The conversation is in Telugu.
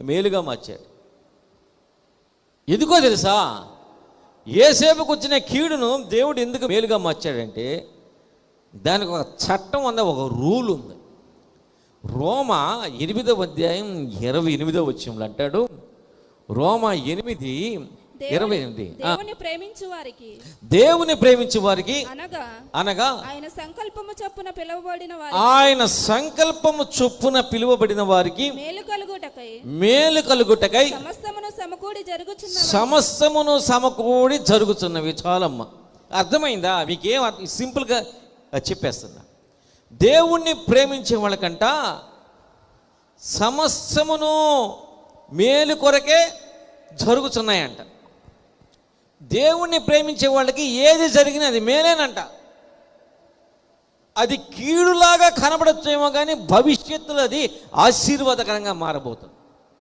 మేలుగా మార్చాడు. ఎందుకో తెలుసా? ఏసేపుకు వచ్చిన కీడును దేవుడు ఎందుకు మేలుగా మార్చాడంటే దానికి ఒక చట్టం ఉంది ఒక రూల్ ఉంది. రోమా ఎనిమిదవ అధ్యాయం ఇరవై ఎనిమిదవ వచ్చంలో అంటాడు రోమా ఎనిమిది ఇరవై ఎనిమిది దేవుని ప్రేమించు వారికి అనగా ఆయన సంకల్పము చొప్పున పిలువబడిన ఆయన సంకల్పము చొప్పున పిలువబడిన వారికి మేలు కలుగుటకై సమస్తమును సమకూడి జరుగుచున్న సమస్తమును సమకూడి జరుగుతున్నవి చాలమ్మ. అర్థమైందా? మీకేం సింపుల్గా చెప్పేస్తున్నా. దేవుణ్ణి ప్రేమించే వాళ్ళకంట సమస్తమును మేలు కొరకే జరుగుతున్నాయంట దేవుణ్ణి ప్రేమించే వాళ్ళకి ఏది జరిగినా అది మేలేనంట. అది కీడులాగా కనబడచ్చేమో కానీ భవిష్యత్తులో అది ఆశీర్వాదకరంగా మారబోతుంది.